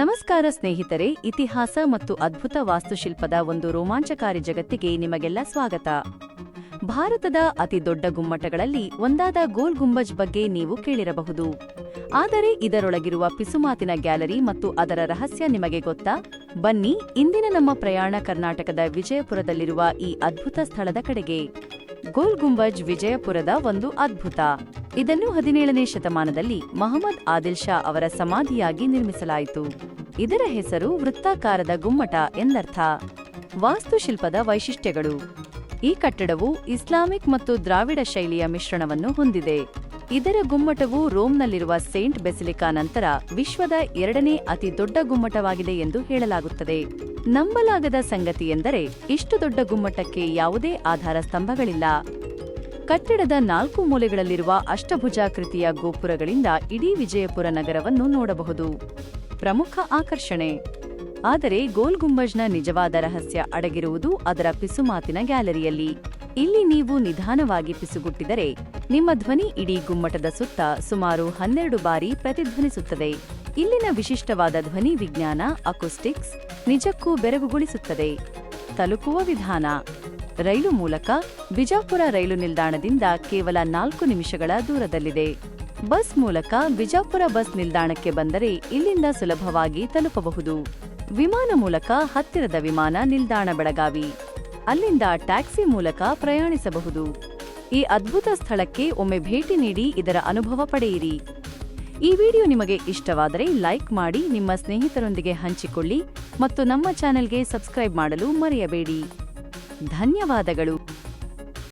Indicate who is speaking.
Speaker 1: ನಮಸ್ಕಾರ ಸ್ನೇಹಿತರೆ, ಇತಿಹಾಸ ಮತ್ತು ಅದ್ಭುತ ವಾಸ್ತುಶಿಲ್ಪದ ಒಂದು ರೋಮಾಂಚಕಾರಿ ಜಗತ್ತಿಗೆ ನಿಮಗೆಲ್ಲ ಸ್ವಾಗತ. ಭಾರತದ ಅತಿ ದೊಡ್ಡ ಗುಮ್ಮಟಗಳಲ್ಲಿ ಒಂದಾದ ಗೋಲ್ ಗುಂಬಜ್ ಬಗ್ಗೆ ನೀವು ಕೇಳಿರಬಹುದು. ಆದರೆ ಇದರೊಳಗಿರುವ ಪಿಸುಮಾತಿನ ಗ್ಯಾಲರಿ ಮತ್ತು ಅದರ ರಹಸ್ಯ ನಿಮಗೆ ಗೊತ್ತಾ? ಬನ್ನಿ, ಇಂದಿನ ನಮ್ಮ ಪ್ರಯಾಣ ಕರ್ನಾಟಕದ ವಿಜಯಪುರದಲ್ಲಿರುವ ಈ ಅದ್ಭುತ ಸ್ಥಳದ ಕಡೆಗೆ. ಗೋಲ್ ಗುಂಬಜ್ ವಿಜಯಪುರದ ಒಂದು ಅದ್ಭುತ. ಇದನ್ನು ಹದಿನೇಳನೇ ಶತಮಾನದಲ್ಲಿ ಮಹಮ್ಮದ್ ಆದಿಲ್ ಶಾ ಅವರ ಸಮಾಧಿಯಾಗಿ ನಿರ್ಮಿಸಲಾಯಿತು. ಇದರ ಹೆಸರು ವೃತ್ತಾಕಾರದ ಗುಮ್ಮಟ ಎಂದರ್ಥ. ವಾಸ್ತುಶಿಲ್ಪದ ವೈಶಿಷ್ಟ್ಯಗಳು. ಈ ಕಟ್ಟಡವು ಇಸ್ಲಾಮಿಕ್ ಮತ್ತು ದ್ರಾವಿಡ ಶೈಲಿಯ ಮಿಶ್ರಣವನ್ನು ಹೊಂದಿದೆ. ಇದರ ಗುಮ್ಮಟವು ರೋಮ್ನಲ್ಲಿರುವ ಸೇಂಟ್ ಬೆಸಿಲಿಕಾ ನಂತರ ವಿಶ್ವದ ಎರಡನೇ ಅತಿ ದೊಡ್ಡ ಗುಮ್ಮಟವಾಗಿದೆ ಎಂದು ಹೇಳಲಾಗುತ್ತದೆ. ನಂಬಲಾಗದ ಸಂಗತಿಯೆಂದರೆ, ಇಷ್ಟು ದೊಡ್ಡ ಗುಮ್ಮಟಕ್ಕೆ ಯಾವುದೇ ಆಧಾರ ಸ್ತಂಭಗಳಿಲ್ಲ. ಕಟ್ಟಡದ ನಾಲ್ಕು ಮೂಲೆಗಳಲ್ಲಿರುವ ಅಷ್ಟಭುಜಾಕೃತಿಯ ಗೋಪುರಗಳಿಂದ ಇಡೀ ವಿಜಯಪುರ ನಗರವನ್ನು ನೋಡಬಹುದು. ಪ್ರಮುಖ ಆಕರ್ಷಣೆ. ಆದರೆ ಗೋಲ್ ಗುಂಬಜ್ನ ನಿಜವಾದ ರಹಸ್ಯ ಅಡಗಿರುವುದು ಅದರ ಪಿಸುಮಾತಿನ ಗ್ಯಾಲರಿಯಲ್ಲಿ. ಇಲ್ಲಿ ನೀವು ನಿಧಾನವಾಗಿ ಪಿಸುಗುಟ್ಟಿದರೆ ನಿಮ್ಮ ಧ್ವನಿ ಇಡೀ ಗುಮ್ಮಟದ ಸುತ್ತ ಸುಮಾರು ಹನ್ನೆರಡು ಬಾರಿ ಪ್ರತಿಧ್ವನಿಸುತ್ತದೆ. ಇಲ್ಲಿನ ವಿಶಿಷ್ಟವಾದ ಧ್ವನಿ ವಿಜ್ಞಾನ, ಅಕೌಸ್ಟಿಕ್ಸ್ ನಿಜಕ್ಕೂ ಬೆರಗುಗೊಳಿಸುತ್ತದೆ. ತಲುಪುವ ವಿಧಾನ. ರೈಲು ಮೂಲಕ ಬಿಜಾಪುರ ರೈಲು ನಿಲ್ದಾಣದಿಂದ ಕೇವಲ ನಾಲ್ಕು ನಿಮಿಷಗಳ ದೂರದಲ್ಲಿದೆ. ಬಸ್ ಮೂಲಕ ಬಿಜಾಪುರ ಬಸ್ ನಿಲ್ದಾಣಕ್ಕೆ ಬಂದರೆ ಇಲ್ಲಿಂದ ಸುಲಭವಾಗಿ ತಲುಪಬಹುದು. ವಿಮಾನ ಮೂಲಕ ಹತ್ತಿರದ ವಿಮಾನ ನಿಲ್ದಾಣ ಬೆಳಗಾವಿ. ಅಲ್ಲಿಂದ ಟ್ಯಾಕ್ಸಿ ಮೂಲಕ ಪ್ರಯಾಣಿಸಬಹುದು. ಈ ಅದ್ಭುತ ಸ್ಥಳಕ್ಕೆ ಒಮ್ಮೆ ಭೇಟಿ ನೀಡಿ ಇದರ ಅನುಭವ ಪಡೆಯಿರಿ. ಈ ವಿಡಿಯೋ ನಿಮಗೆ ಇಷ್ಟವಾದರೆ ಲೈಕ್ ಮಾಡಿ ನಿಮ್ಮ ಸ್ನೇಹಿತರೊಂದಿಗೆ ಹಂಚಿಕೊಳ್ಳಿ ಮತ್ತು ನಮ್ಮ ಚಾನೆಲ್ಗೆ ಸಬ್ಸ್ಕ್ರೈಬ್ ಮಾಡಲು ಮರೆಯಬೇಡಿ. ಧನ್ಯವಾದಗಳು.